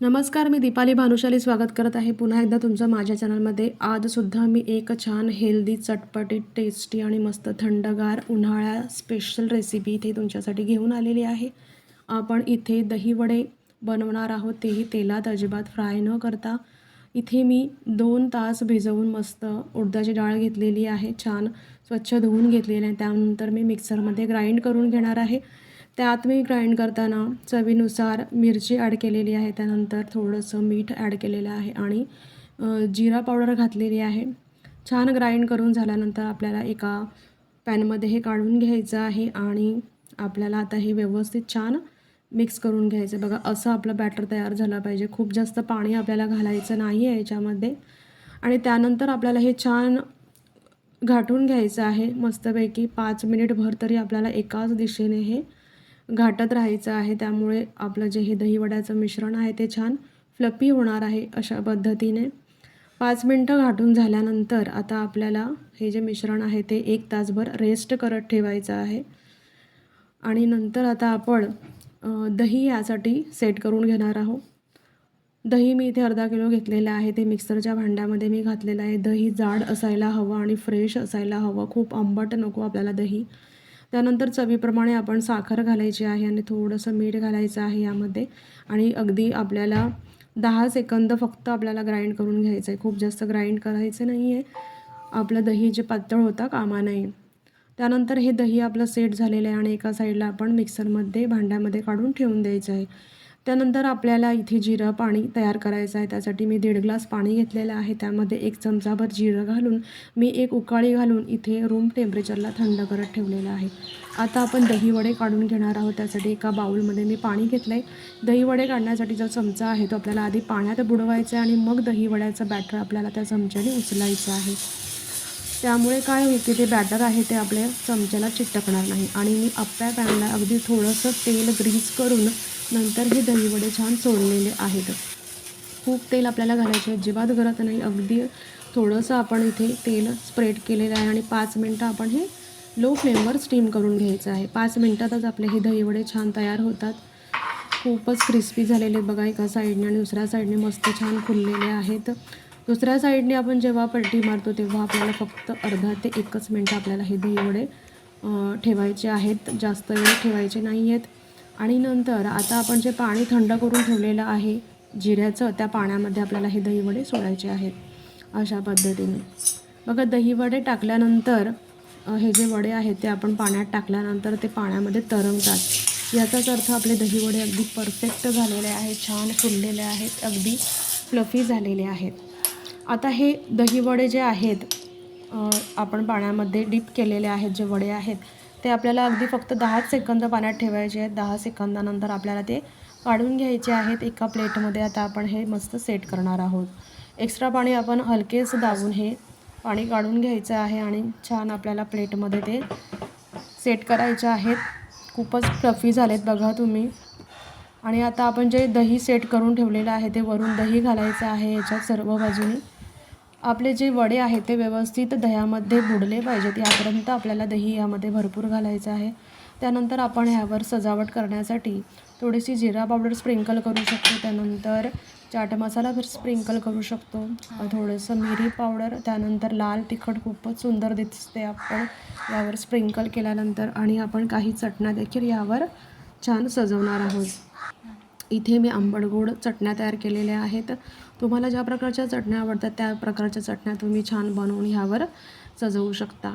नमस्कार मी दीपाली भानुशाली स्वागत करत आहे. पुन्हा एकदा तुमचं माझ्या चॅनलमध्ये. आजसुद्धा मी एक छान हेल्दी चटपटीत टेस्टी आणि मस्त थंडगार उन्हाळ्या स्पेशल रेसिपी इथे तुमच्यासाठी घेऊन आलेली आहे. आपण इथे दहीवडे बनवणार आहोत. तेही तेलात अजिबात फ्राय न करता. इथे मी दोन तास भिजवून मस्त उडदाची डाळ घेतलेली आहे. छान स्वच्छ धुवून घेतलेली आहे. त्यानंतर मी मिक्सरमध्ये ग्राइंड करून घेणार आहे. त्यात मी ग्राइंड करताना चवीनुसार मिरची ॲड केलेली आहे. त्यानंतर थोडंसं मीठ ॲड केलेलं आहे आणि जिरा पावडर घातलेली आहे. छान ग्राइंड करून झाल्यानंतर आपल्याला एका पॅनमध्ये हे काढून घ्यायचं आहे आणि आपल्याला आता हे व्यवस्थित छान मिक्स करून घ्यायचं बघा असं आपलं बॅटर तयार झालं पाहिजे. खूप जास्त पाणी आपल्याला घालायचं नाही आहे याच्यामध्ये. आणि त्यानंतर आपल्याला हे छान घाटून घ्यायचं आहे. मस्तपैकी पाच मिनिटभर तरी आपल्याला एकाच दिशेने हे घाटत राहायचं आहे. त्यामुळे आपलं जे हे दहीवड्याचं मिश्रण आहे ते छान फ्लपी होणार आहे अशा पद्धतीने. पाच मिनटं घाटून झाल्यानंतर आता आपल्याला हे जे मिश्रण आहे ते एक तासभर रेस्ट करत ठेवायचं आहे. आणि नंतर आता आपण दही यासाठी सेट करून घेणार आहोत. दही मी इथे अर्धा किलो घेतलेलं आहे. ते मिक्सरच्या भांड्यामध्ये मी घातलेलं आहे. दही जाड असायला हवं आणि फ्रेश असायला हवं. खूप आंबट नको आपल्याला दही. त्यानंतर चवीप्रमाणे आपण साखर घालायची आहे आणि थोडंसं मीठ घालायचं आहे यामध्ये. आणि अगदी आपल्याला दहा सेकंद फक्त आपल्याला ग्राइंड करून घ्यायचं आहे खूप जास्त ग्राइंड करायचं नाही आहे आपलं दही जे पातळ होता कामा नये त्यानंतर हे दही आपलं सेट झालेलं आहे आणि एका साईडला आपण मिक्सरमध्ये भांड्यामध्ये काढून ठेवून द्यायचं आहे. त्यानंतर आपल्याला इथे जिरं पाणी तयार करायचं आहे. त्यासाठी मी दीड ग्लास पाणी घेतलेलं आहे. त्यामध्ये एक चमचाभर जिरं घालून मी एक उकाळी घालून इथे रूम टेम्परेचरला थंड करत ठेवलेलं आहे. आता आपण दहीवडे काढून घेणार आहोत. त्यासाठी एका बाउलमध्ये मी पाणी घेतलं आहे दहीवडे काढण्यासाठी जो चमचा आहे तो आपल्याला आधी पाण्यात बुडवायचा आहे आणि मग दहीवड्याचं बॅटर आपल्याला त्या चमच्याने उचलायचं आहे. त्यामुळे काय होईल की ते बॅटर आहे ते आपल्या चमच्याला चिटकणार नाही. आणि मी अप्प्या पॅनला अगदी थोडंसं तेल ग्रीस करून नंतर हे दहीवडे छान सोडलेले आहेत. खूप तेल आपल्याला घालायचे अजिबात गरज नाही. अगदी थोडंसं आपण इथे तेल स्प्रेड केलेलं आहे आणि पाच मिनटं आपण हे लो फ्लेमवर स्टीम करून घ्यायचं आहे. पाच मिनटातच आपले हे दहीवडे छान तयार होतात. खूपच क्रिस्पी झालेले बघा एका साईडने आणि दुसऱ्या साईडने मस्त छान फुललेले आहेत. दुसऱ्या साईडने आपण जेव्हा पलटी मारतो तेव्हा आपल्याला फक्त अर्धा ते एकच मिनटं आपल्याला हे दहीवडे ठेवायचे आहेत. जास्त वेळ ठेवायचे नाही आहेत. आणि नंतर आता आपण जे पाणी थंड करून ठेवलेलं आहे जिऱ्याचं त्या पाण्यामध्ये आपल्याला हे दहीवडे सोडायचे आहेत अशा पद्धतीने. बघा दहीवडे टाकल्यानंतर हे जे वडे आहेत ते आपण पाण्यात टाकल्यानंतर ते पाण्यामध्ये तरंगतात. याचाच अर्थ आपले दहीवडे अगदी परफेक्ट झालेले आहेत छान फुललेले आहेत अगदी फ्लफी झालेले आहेत. आता हे दहीवडे जे आहेत आपण पाण्यामध्ये डीप केलेले आहेत जे वडे आहेत ते आपल्याला अगदी फक्त दहाच सेकंद पाण्यात ठेवायचे आहेत. दहा सेकंदानंतर आपल्याला ते काढून घ्यायचे आहेत एका प्लेटमध्ये. आता आपण हे मस्त सेट करणार आहोत. एक्स्ट्रा पाणी आपण हलकेच दाबून हे पाणी काढून घ्यायचं आहे आणि छान आपल्याला प्लेटमध्ये ते सेट करायचे आहेत. खूपच फ्लफी झालेत बघा तुम्ही. आणि आता आपण जे दही सेट करून ठेवलेलं आहे ते वरून दही घालायचं आहे याच्यात सर्व बाजूनी. आपले जे वडे आहेत ते व्यवस्थित दह्यामध्ये बुडले पाहिजेत. यापर्यंत आपल्याला दही यामध्ये भरपूर घालायचं आहे. त्यानंतर आपण ह्यावर सजावट करण्यासाठी थोडीशी जिरा पावडर स्प्रिंकल करू शकतो. त्यानंतर चाट मसाला स्प्रिंकल करू शकतो. थोडंसं मिरी पावडर त्यानंतर लाल तिखट खूपच सुंदर दिसते आपण. यावर स्प्रिंकल केल्यानंतर आणि आपण काही चटण्या देखील यावर छान सजवणार आहोत. इथे मी आंबट गोड चटण्या तयार केलेल्या आहेत. तुम्हाला ज्या प्रकारच्या चटण्या आवडतात त्या प्रकारच्या चटण्या तुम्ही छान बनवून ह्यावर सजवू शकता.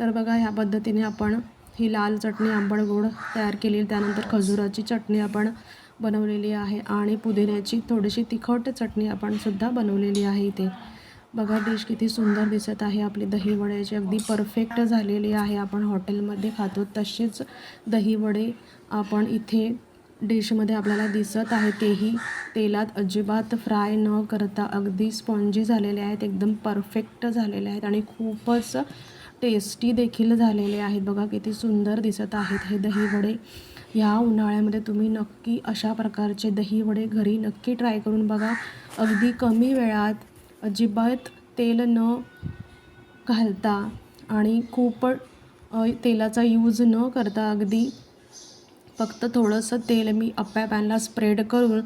तर बघा ह्या पद्धतीने आपण ही लाल चटणी आंबट गोड तयार केली. त्यानंतर खजुराची चटणी आपण बनवलेली आहे आणि पुदिन्याची थोडीशी तिखट चटणी आपण सुद्धा बनवलेली आहे इथे. बघा डिश किती सुंदर दिसत आहे. आपली दहीवड्याची अगदी परफेक्ट झालेली आहे. आपण हॉटेलमध्ये खातो तसेच दहीवडे आपण इथे डिशमध्ये आपल्याला दिसत आहे तेही. तेलात अजिबात फ्राय न करता अगदी स्पॉन्जी झालेले आहेत एकदम परफेक्ट झालेले आहेत आणि खूपच टेस्टी देखील झालेले आहेत. बघा किती सुंदर दिसत आहेत हे दहीवडे. ह्या उन्हाळ्यामध्ये तुम्ही नक्की अशा प्रकारचे दहीवडे घरी नक्की ट्राय करून बघा. अगदी कमी वेळात अजिबात तेल न घालता आणि खूप तेलाचा यूज न करता अगदी फक्त थोडंसं तेल मी अप्प्या पॅनला स्प्रेड करून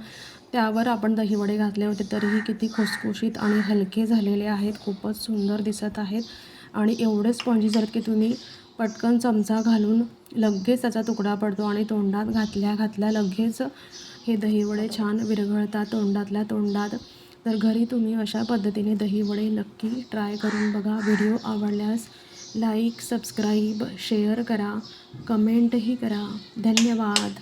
त्यावर आपण दहीवडे घातले होते तरीही किती खुसखुशीत आणि हलके झालेले आहेत. खूपच सुंदर दिसत आहेत. आणि एवढे स्पॉन्जीस आहेत की तुम्ही पटकन चमचा घालून लगेच त्याचा तुकडा पडतो आणि तोंडात घातल्या घातल्या लगेच हे दहीवडे छान विरघळतात तोंडातल्या तोंडात. तर घरी तुम्ही अशा पद्धतीने दहीवडे नक्की ट्राय करून बघा. व्हिडिओ आवडल्यास लाईक सबस्क्राईब शेअर करा कमेंटही करा. धन्यवाद.